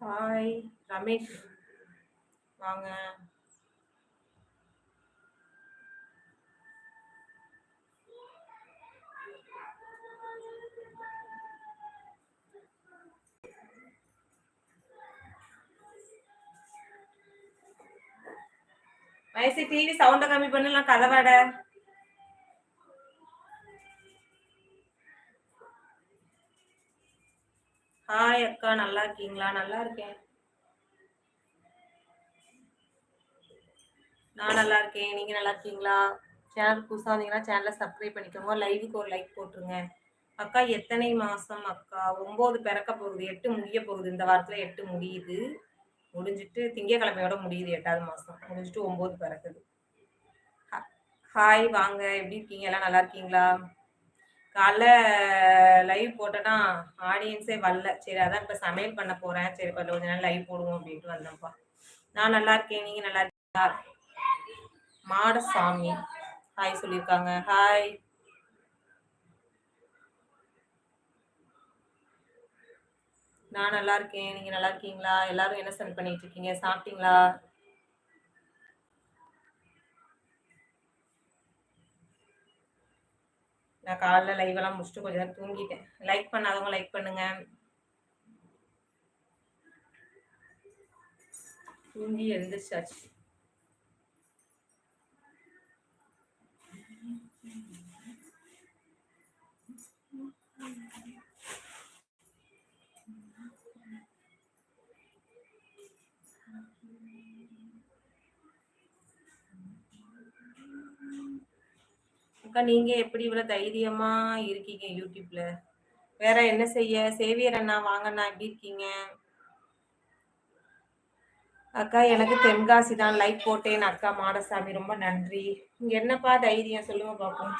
Hi Ramesh வாங்க. வயசு TV சவுண்டை கம்மி பண்ணலாம் கதவாட. ஹாய் அக்கா நல்லா இருக்கீங்களா? நல்லா இருக்கேன். நான் நல்லா இருக்கேன். நீங்க நல்லா இருக்கீங்களா? சேனல் புதுசாக வந்தீங்கன்னா சேனலை சப்ஸ்கிரைப் பண்ணிக்கோங்க. லைவுக்கு ஒரு லைக் போட்டுருங்க. அக்கா எத்தனை மாசம் அக்கா? ஒன்பது பிறக்க போகுது எட்டு முடிய போகுது. இந்த வாரத்துல எட்டு முடியுது. முடிஞ்சிட்டு திங்கக்கிழமையோட முடியுது எட்டாவது மாசம். முடிஞ்சிட்டு ஒன்பது பிறக்குது. ஹாய் வாங்க. எப்படி இருக்கீங்க? எல்லாம் நல்லா இருக்கீங்களா? காலைல லைவ் போட்டேன்னா ஆடியன்ஸே வரல. சரி அதான் இப்போ சமையல் பண்ண போறேன். சரி இப்போ கொஞ்ச நேரம் லைவ் போடுவோம் அப்படின்ட்டு வந்தேன்ப்பா. நான் நல்லா இருக்கேன். நீங்க நல்லா இருக்கீங்களா? மாடசாமி. ஹாய் சொல்லியிருக்காங்க. ஹாய் நான் நல்லா இருக்கேன். நீங்க நல்லா இருக்கீங்களா? எல்லாரும் என்ன சென்ட் பண்ணிட்டு இருக்கீங்க? சாப்பிட்டீங்களா? நான் காலைல லைவ் எல்லாம் முடிச்சுட்டு கொஞ்ச நேரம் தூங்கிட்டேன். லைக் பண்ணாதவங்க லைக் பண்ணுங்க. தூங்கி எழுந்திரிச்சாச்சு. அக்கா நீங்க எப்படி இவ்வளவு தைரியமா இருக்கீங்க யூடியூப்ல? வேற என்ன செய்ய? சேவியர் அண்ணா வாங்கண்ணா எப்படி இருக்கீங்க? அக்கா எனக்கு தென்காசி தான். லைக் போட்டேன். அக்கா மாடசாமி ரொம்ப நன்றி. என்னப்பா தைரியம்? சொல்லுங்க பாப்போம்.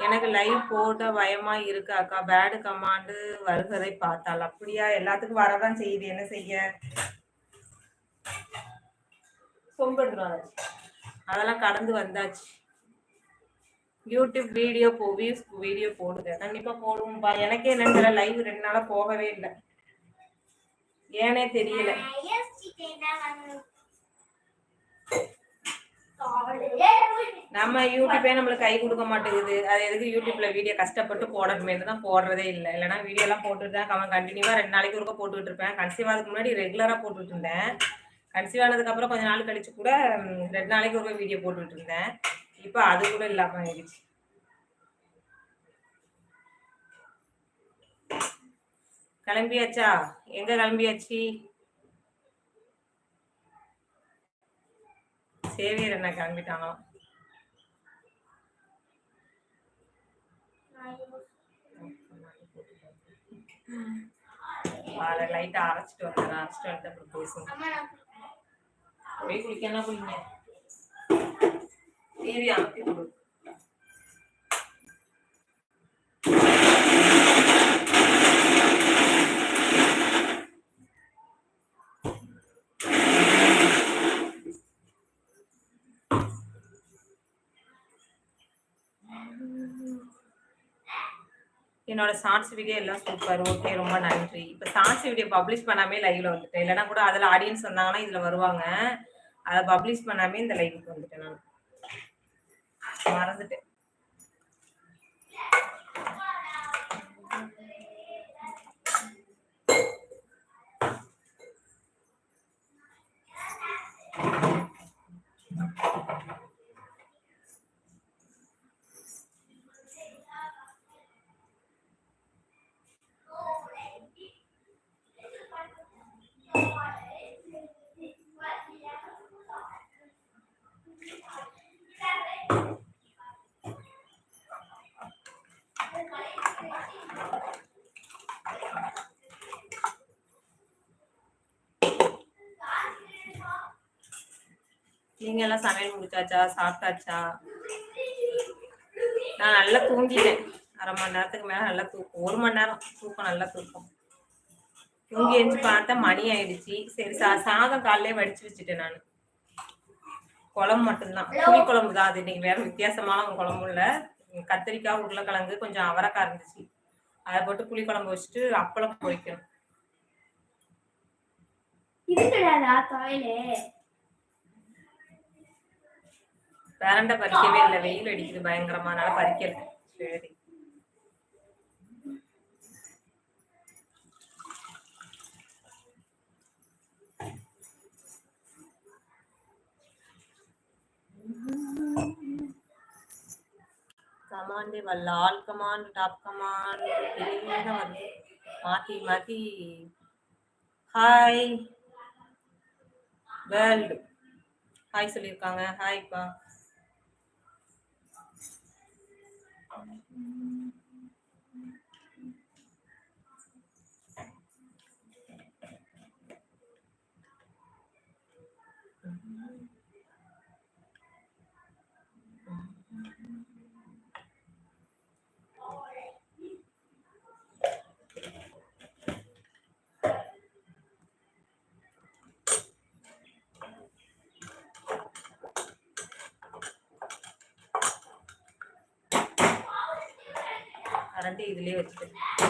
எனக்கு லைவ் போட பயமா இருக்கு அக்கா. பேடு கமாண்டு வருகிறதை பார்த்தால். அப்படியா? எல்லாத்துக்கும் வரதான் செய்யுது. என்ன செய்ய? சொம்பெடுத்துருவாங்க அதெல்லாம் கடந்து வந்தாச்சு. யூடியூப் வீடியோ போ வியூஸ் வீடியோ போடுங்க கண்டிப்பா போடுவோம்பா. எனக்கே என்னன்னு லைவ் ரெண்டு நாளா போகவே இல்லை. ஏனே தெரியல. நம்ம யூடியூபே நம்மளுக்கு கை கொடுக்க மாட்டேங்குது. அது எதுக்கு யூடியூப்ல வீடியோ கஷ்டப்பட்டு போடணுமே தான் போடுறதே இல்லை. இல்லைன்னா வீடியோ எல்லாம் போட்டுட்டு தான் அவன் கண்டினியூவா ரெண்டு நாளைக்கு ஒருக்க போட்டுட்டு இருப்பேன். கன்சீவ் ஆகிறதுக்கு முன்னாடி ரெகுலரா போட்டுட்டு இருந்தேன். கன்சீவ் ஆனதுக்கு அப்புறம் கொஞ்ச நாள் கழிச்சு கூட ரெண்டு நாளைக்கு ஒருக்க வீடியோ போட்டுட்டு இருந்தேன். இப்போ அது கூட இல்லாம ஆயிடுச்சு. கிளம்பியாச்சா? எங்க கிளம்பியாச்சு? சேவியர் என்ன கிளம்பிட்டாங்களாம் அதை லைட்டா அரைச்சிட்டு வந்தேன் அரைச்சிட்டு வந்துட்டு அப்புறம் பேசுங்க போய் குளிக்கணும் குளிங்க தேவி அமுத்தி கொடு என்னோட ஷார்ட்ஸ் வீடியோ எல்லாம் சூப்பர் ஓகே ரொம்ப நன்றி. இப்போ ஷார்ட்ஸ் வீடியோ பப்ளிஷ் பண்ணாமே லைவ்ல வந்துட்டேன். இல்லைன்னா கூட அதில் ஆடியன்ஸ் வந்தாங்கன்னா இதில் வருவாங்க. அதை பப்ளிஷ் பண்ணாமே இந்த லைவுக்கு வந்துட்டேன் நான். மறந்துட்டேன். நீங்க எல்லாம் சமையல் முடிச்சாச்சா? சாப்பிட்டாச்சா? நான் நல்லா தூங்கிட்டேன். அரை மணி நேரத்துக்கு மேல நல்லா தூக்கம் ஒரு மணி நேரம் தூக்கம் நல்லா தூக்கம். தூங்கி எழுந்து பார்த்தா மணி ஆயிடுச்சு. சரி சா சாதம் காலையிலே வடிச்சு வச்சுட்டேன் நான். குழம்பு மட்டும்தான். புளி குழம்பு தான். அது இன்னைக்கு வேற வித்தியாசமான குழம்பு இல்லை. கத்திரிக்காய் உருளைக்கிழங்கு கொஞ்சம் அவரைக்காய் இருந்துச்சு. அதை போட்டு புளி குழம்பு வச்சுட்டு அப்பளம் பொரிக்கணும். இது பறிக்கவே இல்லை. வெயில் அடிக்குது பயங்கரமா. அதனால பறிக்கல சரி. கமாண்டே வரல ஆல் கமாண்ட் டாப் கமாண்ட் தான் வருது மாத்தி மாத்தி ஹாய் வேர்ல்டு ஹாய் சொல்லியிருக்காங்க. ஹாய்ப்பா கரண்ட்டு இதுலயே வச்சுட்டு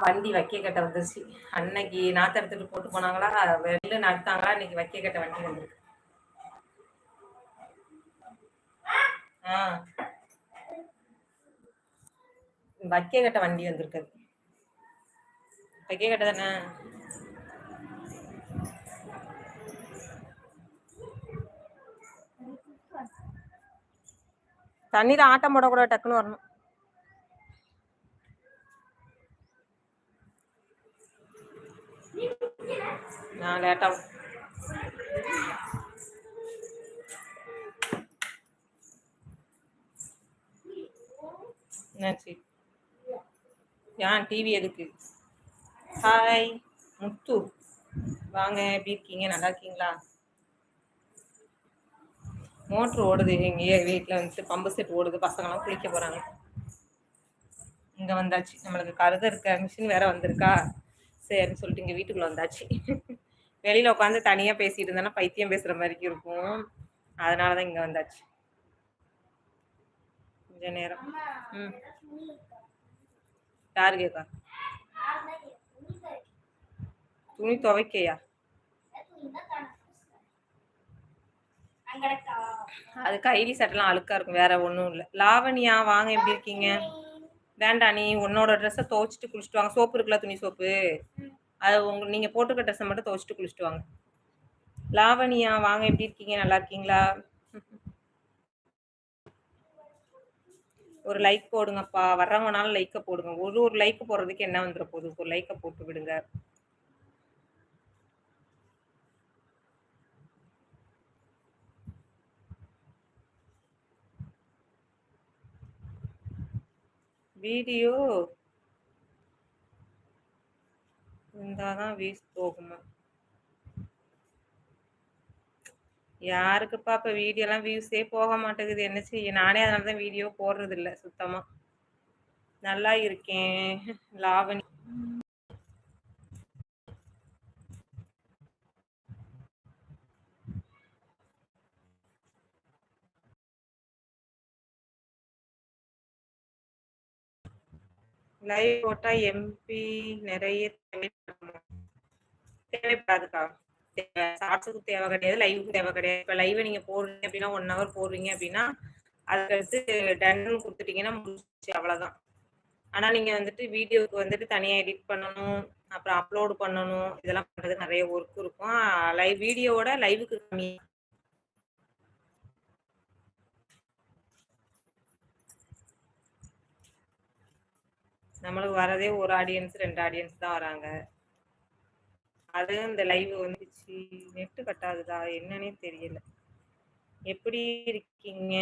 வண்டி வைக்க கட்ட வந்துருச்சு. அன்னைக்கு நாத்த எடுத்துட்டு போட்டு போனாங்களா வெளில நடத்தாங்களா இன்னைக்கு வைக்க கட்ட வண்டி வந்துருக்கு. ஆ. வைக்க கட்ட வண்டி வந்திருக்கு வைக்க கட்ட தானே? தண்ணீர் ஆட்டம் போடக்கூடாது டக்குன்னு வரணும். நான் லேட்டாக என்னாச்சு? ஏன் டிவி எதுக்கு? ஹாய் முத்து. வாங்க எப்படி இருக்கீங்க? நல்லா இருக்கீங்களா? மோட்ரு ஓடுது. எங்கேயே வீட்டில் வந்துட்டு பம்பு செட் ஓடுது. பசங்களாம் குளிக்க போகிறாங்க இங்கே வந்தாச்சு. நம்மளுக்கு கருத இருக்க மிஷின் வேற வந்திருக்கா? சரின்னு சொல்லிட்டு இங்கே வீட்டுக்குள்ளே வந்தாச்சு. வெளியில் உட்காந்து தனியாக பேசிட்டு இருந்தேன்னா பைத்தியம் பேசுகிற மாதிரி இருக்கும். அதனால தான் இங்கே வந்தாச்சு. கொஞ்ச நேரம். ம். யாரு கேக்கா துணி துவைக்கையா? அது கைலி சட்டெல்லாம் அழுக்கா இருக்கும். வேற ஒன்றும் இல்லை. லாவணியா வாங்க எப்படி இருக்கீங்க? வேண்டாம் நீ உன்னோட ட்ரெஸ்ஸை துவைச்சிட்டு குளிச்சுட்டு வாங்க. சோப்பு இருக்குல்ல துணி சோப்பு? அது உங்க நீங்கள் போட்டுக்க ட்ரெஸ்ஸை மட்டும் துவைச்சிட்டு குளிச்சுட்டு வாங்க. லாவணியா வாங்க எப்படி இருக்கீங்க? நல்லா இருக்கீங்களா? ஒரு லைக் போடுங்கப்பா. வர்றவங்கனால லைக்கை போடுங்க. ஒரு ஒரு லைக் போடுறதுக்கு என்ன வந்துட போகுது? ஒரு லைக்கை போட்டு விடுங்க. வீடியோ இருந்தால் தான் வீஸ் போகுமா? யாருக்குப்பா இப்போ வீடியோலாம் வியூஸே போக மாட்டேங்குது? என்ன செய்ய? நானே அதனால தான் வீடியோ போடுறதில்ல சுத்தமாக நல்லா இருக்கேன் லாவணி. லைவ் போட்டா எம்பி நிறைய தேவைப்படாதுக்கா. தேவை. ஷார்ட்ஸுக்கு தேவை கிடையாது லைவுக்கு தேவை கிடையாது. இப்போ லைவை நீங்கள் போடுறீங்க அப்படின்னா ஒன் ஹவர் போடுறீங்க அப்படின்னா அதுக்கடுத்து டன் கொடுத்துட்டீங்கன்னா முடிச்சு அவ்வளோதான் ஆனால் நீங்கள் வந்துட்டு வீடியோவுக்கு வந்துட்டு தனியாக எடிட் பண்ணணும் அப்புறம் அப்லோடு பண்ணணும் இதெல்லாம் பண்ணுறதுக்கு நிறைய ஒர்க் இருக்கும். லைவ் வீடியோவோட லைவுக்கு கம்மி. நம்மளுக்கு வரதே ஒரு ஆடியன்ஸ் ரெண்டு ஆடியன்ஸ் தான் வராங்க. அது இந்த லைவ் வந்துச்சு. நெட்டு கட்டாகுதா என்னன்னே தெரியல. எப்படி இருக்கீங்க?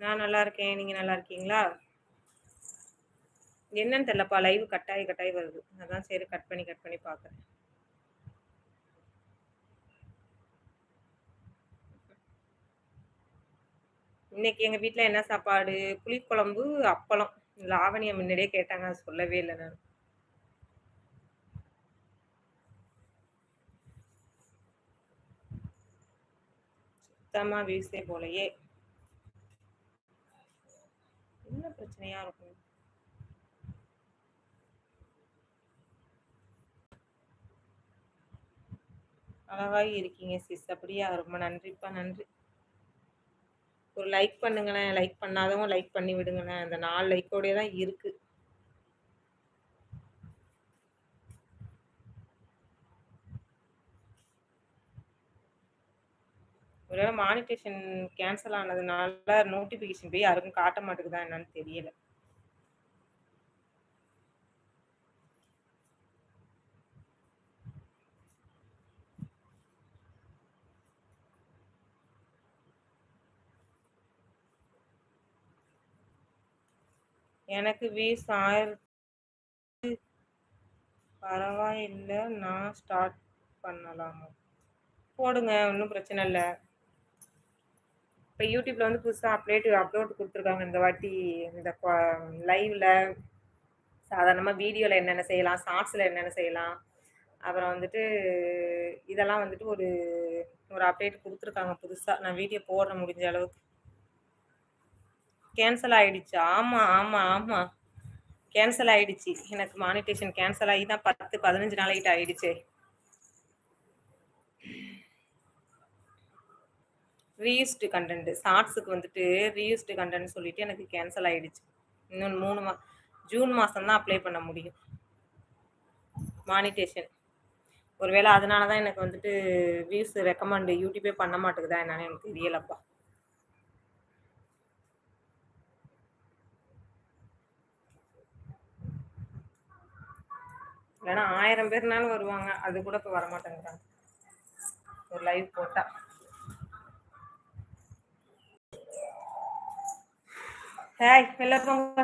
நான் நல்லா இருக்கேன். நீங்க நல்லா இருக்கீங்களா? என்னன்னு தெரியலப்பா. லைவ் கட்டாயி கட்டாயி வருது. அதான் சரி கட் பண்ணி கட் பண்ணி பார்க்குறேன் இன்னைக்கு எங்கள் வீட்டில் என்ன சாப்பாடு? புளிக்குழம்பு அப்பளம். லாவணியை முன்னாடியே கேட்டாங்க. அது சொல்லவே இல்லை நான். சுத்தமாக வீசே போலையே. என்ன பிரச்சனையாக இருக்கும்? அழகாக இருக்கீங்க சிஸ். அப்படியா? ரொம்ப நன்றிப்பா. நன்றி. ஒரு லைக் பண்ணுங்களேன் லைக் பண்ணாதவங்க லைக் பண்ணி விடுங்களேன். அந்த நாலு லைக்கோடய தான் இருக்கு. ஒருவேளை மானிட்டேஷன் கேன்சல் ஆனதுனால நோட்டிஃபிகேஷன் போய் யாருக்கும் காட்ட மாட்டேங்குதா என்னன்னு தெரியலை. எனக்கு வீஸ் ஆயிரத்து பரவாயில்ல நான் ஸ்டார்ட் பண்ணலாமா? போடுங்க ஒன்றும் பிரச்சனை இல்லை. இப்போ யூடியூப்பில் வந்து புதுசாக அப்டேட் அப்லோட் கொடுத்துருக்காங்க இந்த வாட்டி இந்த லைவில் சாதாரணமாக வீடியோவில் என்னென்ன செய்யலாம் ஷார்ட்ஸில் என்னென்ன செய்யலாம். அப்புறம் வந்துட்டு இதெல்லாம் வந்துட்டு ஒரு ஒரு அப்டேட் கொடுத்துருக்காங்க புதுசாக நான் வீடியோ போடுற முடிஞ்ச அளவுக்கு. கேன்சல் ஆயிடுச்சு. ஆமாம் ஆமாம் ஆமாம் கேன்சல் ஆயிடுச்சு. எனக்கு மானிட்டேஷன் கேன்சல் ஆகி தான் பத்து பதினஞ்சு நாளைக்கிட்ட ஆயிடுச்சு. ரீயூஸ்டு கண்டென்ட் ஷார்ட்ஸுக்கு வந்துட்டு ரீயூஸ்டு கண்டென்ட் சொல்லிட்டு எனக்கு கேன்சல் ஆயிடுச்சு. இன்னொன்று மூணு மா ஜூன் மாதம் தான் அப்ளை பண்ண முடியும். மானிட்டேஷன் ஒருவேளை அதனால தான் எனக்கு வந்துட்டு வியூஸ் ரெக்கமெண்டு யூடியூபே பண்ண மாட்டேங்குதா என்னன்னு எனக்கு தெரியலப்பா. இல்லைன்னா ஆயிரம் பேர்னாலும் வருவாங்க. அது கூட இப்போ வரமாட்டேங்கிறாங்க. ஒரு லைவ் போட்டா. ஹேய் வெளில போங்க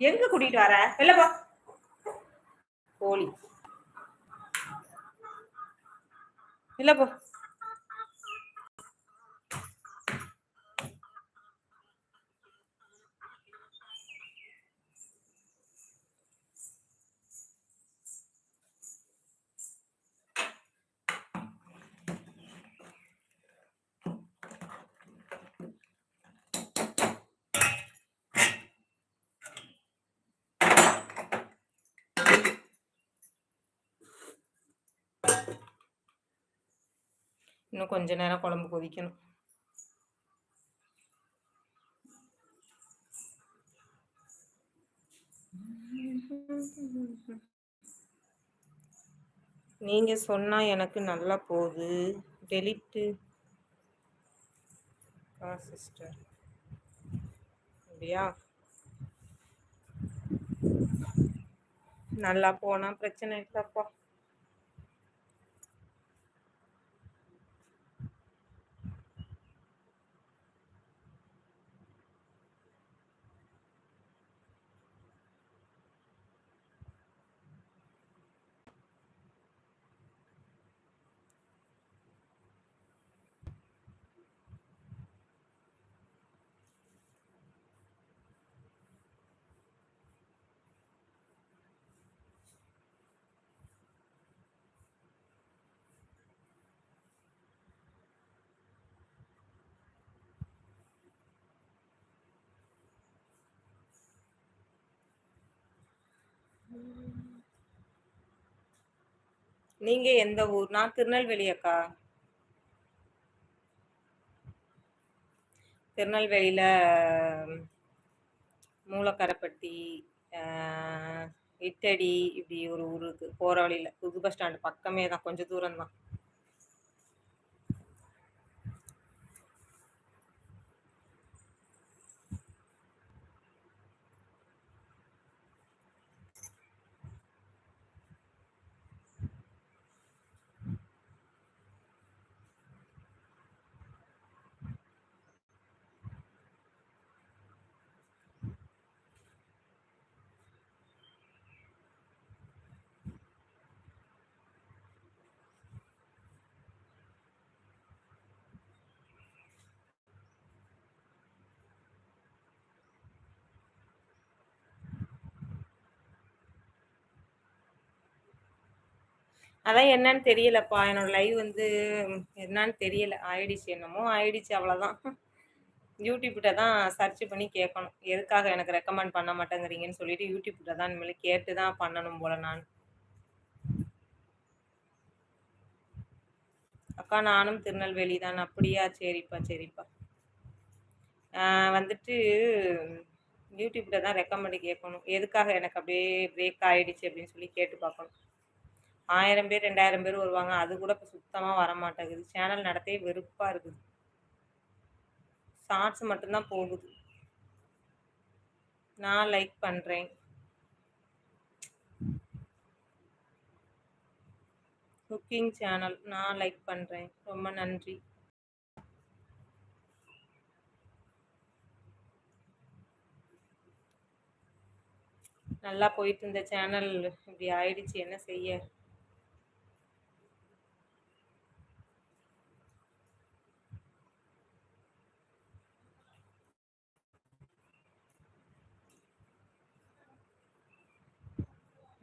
எங்க கூட்டிட்டு வர? வெளில போ. கோழி இல்ல போ. இன்னும் கொஞ்ச நேரம் குழம்பு கொதிக்கணும். நீங்க சொன்னா எனக்கு நல்லா போகுது. டெலிட்டு. சிஸ்டர். அப்படியா? நல்லா போனா பிரச்சனை இல்லைப்பா. நீங்க எந்த ஊர்? நான் திருநெல்வேலி அக்கா. திருநெல்வேலியில மூலக்கரைப்பட்டி இட்டடி இப்படி ஒரு ஊருக்கு போகிற வழியில். புது பஸ் ஸ்டாண்டு பக்கமே தான். கொஞ்சம் தூரம் தான் அதான் என்னன்னு தெரியலப்பா. என்னோட லைவ் வந்து என்னன்னு தெரியல. ஆயிடுச்சு என்னமோ ஆயிடுச்சு அவ்வளோதான் யூடியூப்கிட்ட தான் சர்ச் பண்ணி கேட்கணும். எதுக்காக எனக்கு ரெக்கமெண்ட் பண்ண மாட்டேங்கிறீங்கன்னு சொல்லிட்டு யூடியூப்கிட்ட தான் இனிமேல் கேட்டு தான் பண்ணணும் போல நான். அக்கா நானும் திருநெல்வேலி தான். அப்படியா? சரிப்பா சரிப்பா. வந்துட்டு யூடியூப்கிட்ட தான் ரெக்கமெண்ட் கேட்கணும். எதுக்காக எனக்கு அப்படியே பிரேக் ஆகிடுச்சு அப்படின்னு சொல்லி கேட்டு பார்க்கணும். ஆயிரம் பேர் ரெண்டாயிரம் பேர் வருவாங்க. அது கூட இப்போ சுத்தமாக வர மாட்டேங்குது சேனல் நடத்தே வெறுப்பாக இருக்குது. ஷார்ட்ஸ் மட்டும்தான் போகுது. நான் லைக் பண்ணுறேன் குக்கிங் சேனல் நான் லைக் பண்ணுறேன் ரொம்ப நன்றி. நல்லா போயிட்டு இருந்த சேனல் இப்படி ஆயிடுச்சு. என்ன செய்ய?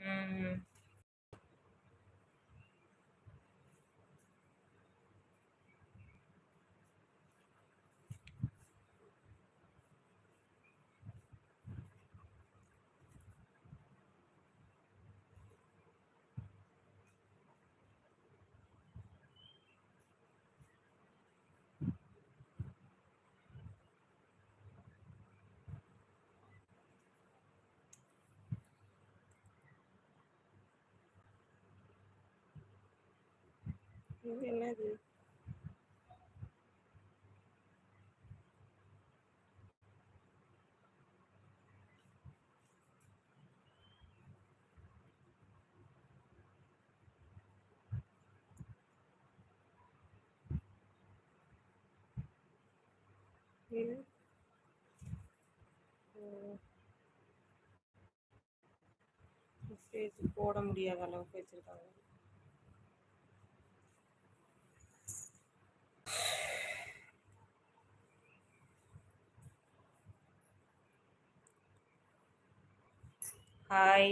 嗯 என்னது? மெசேஜ் போட முடியாத அளவுக்கு வச்சிருக்காங்க. ஹாய்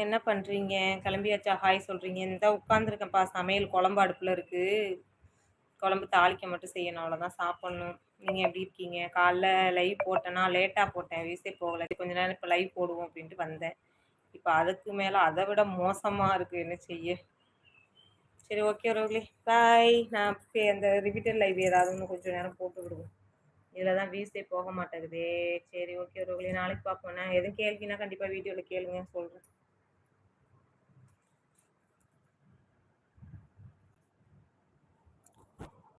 என்ன பண்ணுறீங்க கிளம்பியாச்சா? ஹாய் சொல்கிறீங்க இந்த உட்காந்துருக்கேன்ப்பா சமையல் குழம்பு அடுப்பில் இருக்குது குழம்பு தாளிக்க மட்டும் செய்யணும். அவ்வளோதான் சாப்பிட்ணும். நீங்கள் எப்படி இருக்கீங்க? காலைல லைவ் போட்டேன்னா லேட்டாக போட்டேன். வீசே போகலை. கொஞ்ச நேரம் இப்போ லைவ் போடுவோம் அப்படின்ட்டு வந்தேன். இப்போ அதுக்கு மேலே அதை விட மோசமாக இருக்குது என்ன செய்ய? சரி ஓகே ரோக்லி பாய் நான் அந்த ரிப்பீட்டர் லைவ் ஏதாவது ஒன்று கொஞ்சம் நேரம் போட்டு விடுவோம். இதில் தான் வீசே போக மாட்டேங்குதே. சரி ஓகே ரோக்லி நாளைக்கு பார்ப்போம். நான் எதுவும் கேள்வினா கண்டிப்பாக வீடியோவில் கேளுங்க சொல்கிறேன்